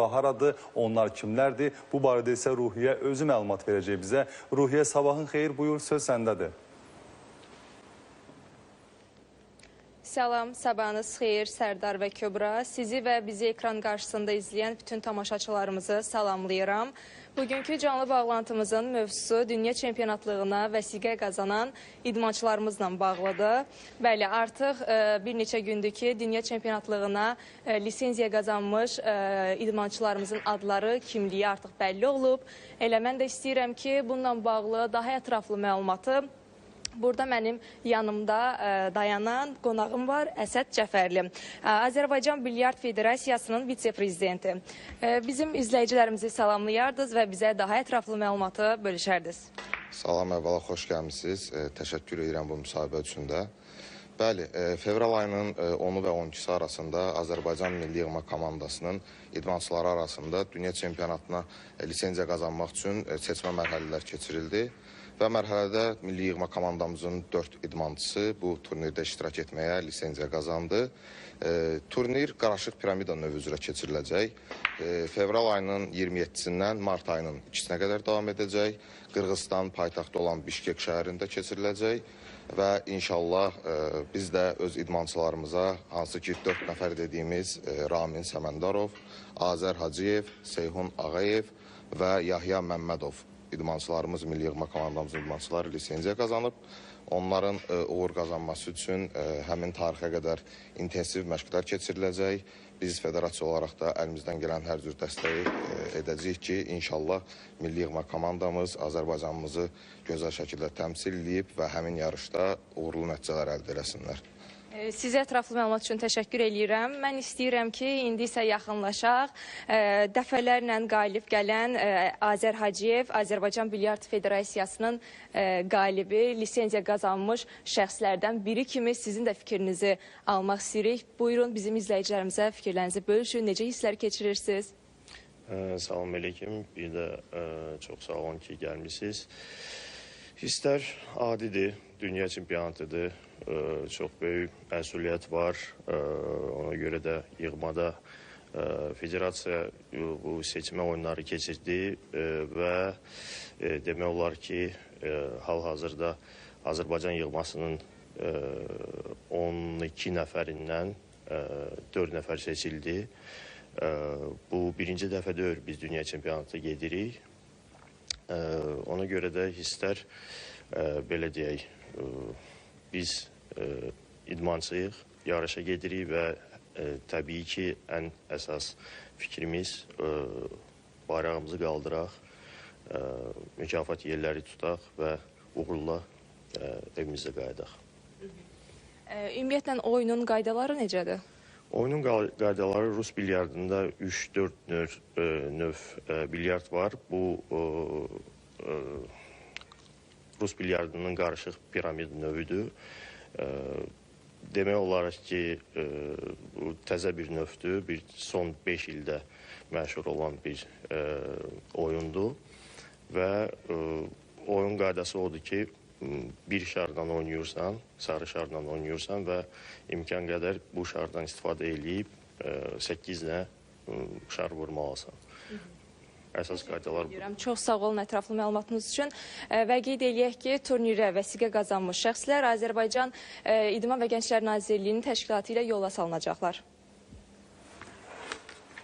bura haradır, onlar kimlərdir? Bu barədə isə Ruhiyyə özü məlumat verəcək bizə. Ruhiyyə sabahın xeyir, buyur, söz səndədir. Salam, sabahınız xeyir, Sərdar və Köbra. Sizi və bizi ekran qarşısında izləyən bütün tamaşaçılarımızı salamlayıram. Bugünkü canlı bağlantımızın mövzusu dünya çempionatlığına vəsiqə qazanan idmançılarımızla bağlıdır. Bəli, artıq e, bir neçə gündür ki, dünya çempionatlığına e, lisenziya qazanmış e, idmançılarımızın adları, kimliyi artıq bəlli olub. Elə mən də istəyirəm ki, bununla bağlı daha ətraflı məlumatı Burada mənim yanımda ə, dayanan qonağım var, Əsəd Cəfərli. Ə, Azərbaycan Bilyard Federasiyasının vitse-prezidenti. Ə, Bizim izləyicilərimizi salamlayardınız və bizə daha ətraflı məlumatı bölüşərdiniz. Salam, əvvəla xoş gəlmisiniz. E, təşəkkür edirəm bu müsahibə üçün də. Bəli, e, fevral ayının e, 10-u və 12-si arasında Azərbaycan milli yığma komandasının idmançıları arasında dünya çempionatına e, lisenziya qazanmaq üçün e, seçmə mərhələlər keçirildi və mərhələdə milli yığma komandamızın 4 idmançısı bu turnirdə iştirak etməyə lisenziya qazandı. E, turnir qarışıq piramida növü üzrə keçiriləcək. E, fevral ayının 27-sindən mart ayının 2-sinə qədər davam edəcək. Qırğızstan paytaxtı olan Bişkek şəhərində keçiriləcək və inşallah e, biz də öz idmançılarımıza hansı ki 4 nəfər dediyimiz e, Ramin Səməndarov, Azər Hacıyev, Seyhun Ağayev və Yahya Məmmədov idmançılarımız milli yığma komandamızın idmançıları lisenziya qazanıb. Onların e, uğur qazanması üçün e, həmin tarixə qədər intensiv məşqlər keçiriləcək. Biz federasiya olaraq da əlimizdən gələn hər cür dəstəyi e, edəcəyik ki, inşallah milli yığma komandamız Azərbaycanımızı gözəl şəkildə təmsil edib və həmin yarışda uğurlu nəticələr əldə eləsinlər. Sizə ətraflı məlumat üçün təşəkkür eləyirəm. Mən istəyirəm ki, indi isə yaxınlaşaq. Dəfələrlə qalib gələn ə, Azər Hacıyev, Azərbaycan Bilyard Federasiyasının ə, qalibi, lisenziya qazanmış şəxslərdən biri kimi sizin də fikrinizi almaq istəyirik. Buyurun bizim izləyicilərimizə fikirlərinizi bölüşün. Necə hisslər keçirirsiniz? Salam əleykum. Bir də ə, çox sağ olun ki, gəlmisiniz. Hisslər adidir, dünya çempionatıdır. Ə, çox böyük məsuliyyət var. Ə, ona görə də yığmada ə, federasiya bu seçmə oyunları keçirdi və demək olar ki, hal-hazırda Azərbaycan yığmasının ə, 12 nəfərindən ə, 4 nəfər seçildi. Bu birinci dəfə deyil biz dünya çempionatı gedirik. Ona görə də hisslər ə, belə deyək, ə, biz ə, idmançıyıq, yarışa gedirik və təbii ki, ən əsas fikrimiz bayrağımızı qaldıraq, mükafat yerləri tutaq və uğurla evimizə qayıdaq. Ümumiyyətlə oyunun qaydaları necədir? Oyunun qaydaları Rus bilyardında 3-4 növ, e, növ e, bilyard var. Bu e, e, Rus bilyardının qarışıq piramid növüdür. E, demək olar ki, e, bu təzə bir növdür. Bir son 5 ildə məşhur olan bir e, oyundur və e, oyun qaydası odur ki, bir şardan oynayırsan, sarı şardan oynayırsan və imkan qədər bu şardan istifadə eləyib 8 ilə şar vurmalısan. Əsas qaydalar bu. Deyirəm, çox sağ olun ətraflı məlumatınız üçün Ə, və qeyd eləyək ki, turnirə vəsiqə qazanmış şəxslər Azərbaycan İdman və Gənclər Nazirliyinin təşkilatı ilə yola salınacaqlar.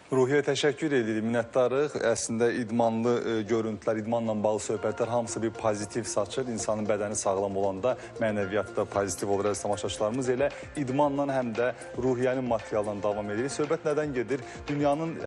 Ruhiyyə təşəkkür edirik, minnətdarıq. Əslində idmanlı e, görüntülər, idmanla bağlı söhbətlər hamısı bir pozitiv saçır. İnsanın bədəni sağlam olanda mənəviyyatda pozitiv olur əziz tamaşaçılarımız. Elə idmanla həm də ruhiyyənin materialından davam edirik. Söhbət nədən gedir? Dünyanın